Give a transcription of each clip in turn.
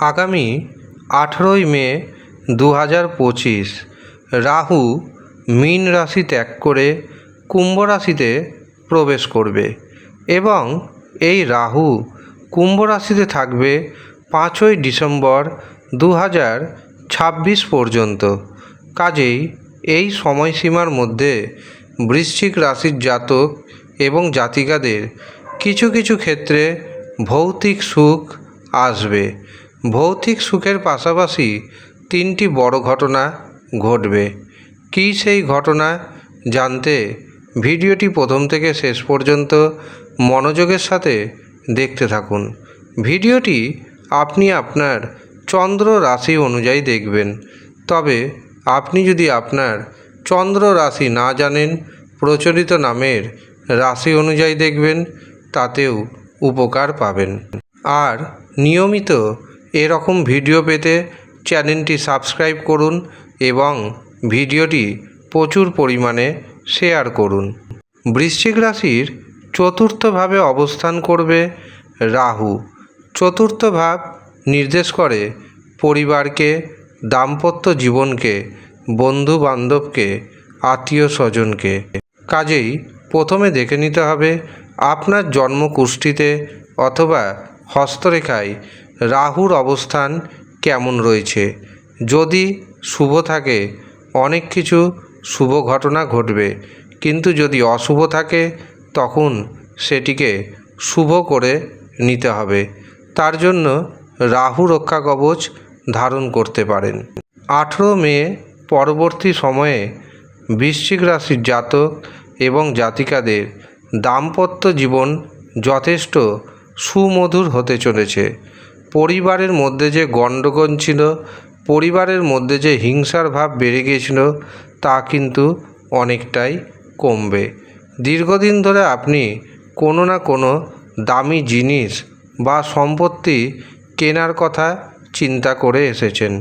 আগামী আঠেরোই মে দু হাজার পঁচিশ রাহু মীন রাশি ত্যাগ করে কুম্ভ রাশিতে প্রবেশ করবে এবং এই রাহু কুম্ভ রাশিতে থাকবে পাঁচই ডিসেম্বর দু হাজার ছাব্বিশ পর্যন্ত। কাজেই এই সময়সীমার মধ্যে বৃশ্চিক রাশির জাতক এবং জাতিকাদের কিছু কিছু ক্ষেত্রে ভৌতিক সুখ আসবে। ভৌতিক সুখের পাশাপাশি তিনটি বড় ঘটনা ঘটবে। কী সেই ঘটনা জানতে ভিডিওটি প্রথম থেকে শেষ পর্যন্ত মনোযোগের সাথে দেখতে থাকুন। ভিডিওটি আপনি আপনার চন্দ্র রাশি অনুযায়ী দেখবেন। তবে আপনি যদি আপনার চন্দ্র রাশি না জানেন, প্রচলিত নামের রাশি অনুযায়ী দেখবেন, তাতেও উপকার পাবেন। আর নিয়মিত এরকম ভিডিও পেতে চ্যানেলটি সাবস্ক্রাইব করুন এবং ভিডিওটি প্রচুর পরিমাণে শেয়ার করুন। বৃশ্চিক রাশির চতুর্থভাবে অবস্থান করবে রাহু। চতুর্থ ভাব নির্দেশ করে পরিবারকে, দাম্পত্য জীবনকে বন্ধু বান্ধবকে আত্মীয় স্বজনকে কাজেই প্রথমে দেখে নিতে হবে, আপনার জন্মকুষ্ঠিতে অথবা হস্তরেখায় রাহুর অবস্থান কেমন রয়েছে? যদি শুভ থাকে, অনেক কিছু শুভ ঘটনা ঘটবে। কিন্তু যদি অশুভ থাকে, তখন সেটিকে শুভ করে নিতে হবে। তার জন্য রাহু রক্ষা কবচ ধারণ করতে পারেন। আঠেরো মে পরবর্তী সময়ে বৃশ্চিক রাশির জাতক এবং জাতিকাদের দাম্পত্য জীবন যথেষ্ট সুমধুর হতে চলেছে। পরিবারের মধ্যে যে গণ্ডগোল ছিল, পরিবারের মধ্যে যে হিংসার ভাব বেড়ে গিয়েছিল, তা কিন্তু অনেকটাই কমবে। দীর্ঘদিন ধরে আপনি কোনো না কোনো দামি জিনিস বা সম্পত্তি কেনার কথা চিন্তা করে এসেছেন,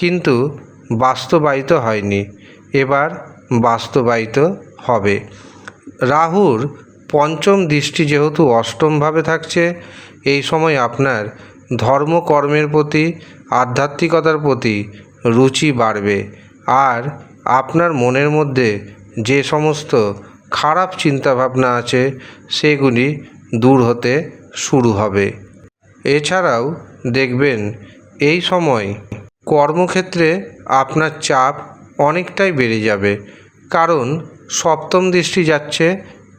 কিন্তু বাস্তবায়িত হয়নি। এবার বাস্তবায়িত হবে। রাহুর পঞ্চম দৃষ্টি যেহেতু অষ্টমভাবে থাকছে, এই সময় আপনার ধর্মকর্মের প্রতি, আধ্যাত্মিকতার প্রতি রুচি বাড়বে। আর আপনার মনের মধ্যে যে সমস্ত খারাপ চিন্তাভাবনা আছে, সেগুলি দূর হতে শুরু হবে। এছাড়াও দেখবেন, এই সময় কর্মক্ষেত্রে আপনার চাপ অনেকটাই বেড়ে যাবে। কারণ সপ্তম দৃষ্টি যাচ্ছে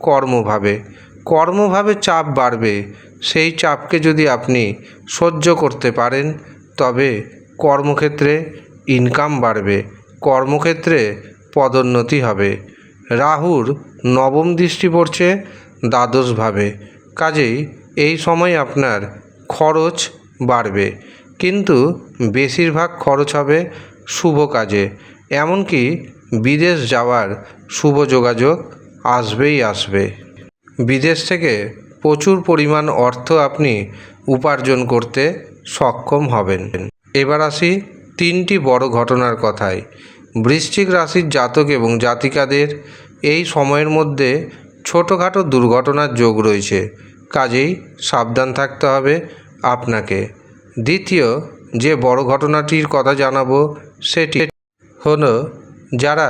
কর্মভাবে কর্মভাবে চাপ বাড়বে, সেই চাপকে যদি আপনি সহ্য করতে পারেন, তবে কর্মক্ষেত্রে ইনকাম বাড়বে, কর্মক্ষেত্রে পদোন্নতি হবে। রাহুর নবম দৃষ্টি পড়ছে দ্বাদশভাবে, কাজেই এই সময় আপনার খরচ বাড়বে, কিন্তু বেশিরভাগ খরচ হবে শুভ কাজে, এমনকি বিদেশ যাওয়ার শুভ যোগাযোগ আসবেই আসবে। বিদেশ থেকে প্রচুর পরিমাণ অর্থ আপনি উপার্জন করতে সক্ষম হবেন। এবার আসি তিনটি বড় ঘটনার কথায়। বৃশ্চিক রাশির জাতক এবং জাতিকাদের এই সময়ের মধ্যে ছোটোখাটো দুর্ঘটনার যোগ রয়েছে। কাজেই সাবধান থাকতে হবে আপনাকে। দ্বিতীয় যে বড় ঘটনাটির কথা জানাব সেটি হলো, যারা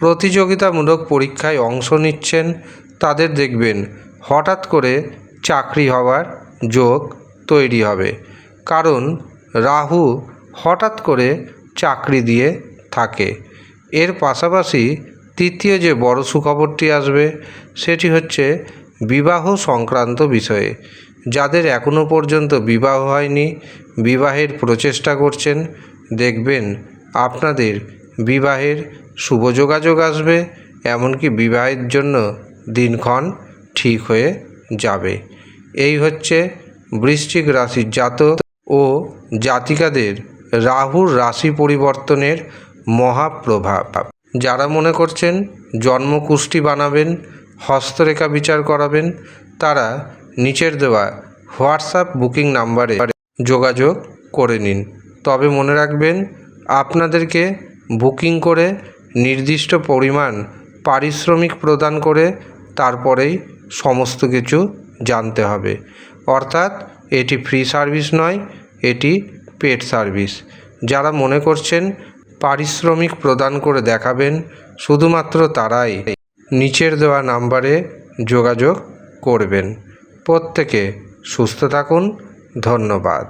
প্রতিযোগিতামূলক পরীক্ষায় অংশ নিচ্ছেন, তাদের দেখবেন হঠাৎ করে চাকরি হওয়ার যোগ তৈরি হবে। কারণ রাহু হঠাৎ করে চাকরি দিয়ে থাকে। এর পাশাপাশি তৃতীয় যে বড় সুখবরটি আসবে, সেটি হচ্ছে বিবাহ সংক্রান্ত বিষয়ে। যাদের এখনও পর্যন্ত বিবাহ হয়নি, বিবাহের প্রচেষ্টা করছেন, দেখবেন আপনাদের বিবাহের শুভ যোগাযোগ আসবে, এমনকি বিবাহের জন্য দিনক্ষণ ঠিক হয়ে যাবে। এই হচ্ছে বৃশ্চিক রাশির জাতক ও জাতিকাদের রাহুর রাশি পরিবর্তনের মহাপ্রভাব। যারা মনে করছেন জন্মকুষ্টি বানাবেন, হস্তরেখা বিচার করাবেন, তারা নিচের দেওয়া হোয়াটসঅ্যাপ বুকিং নাম্বারে যোগাযোগ করে নিন। তবে মনে রাখবেন, আপনাদেরকে বুকিং করে নির্দিষ্ট পরিমাণ পারিশ্রমিক প্রদান করে তারপরেই সমস্ত কিছু জানতে হবে। অর্থাৎ এটি ফ্রি সার্ভিস নয়, এটি পেট সার্ভিস। যারা মনে করছেন পারিশ্রমিক প্রদান করে দেখাবেন, শুধুমাত্র তারাই নিচের দেওয়া নাম্বারে যোগাযোগ করবেন। প্রত্যেকে সুস্থ থাকুন, ধন্যবাদ।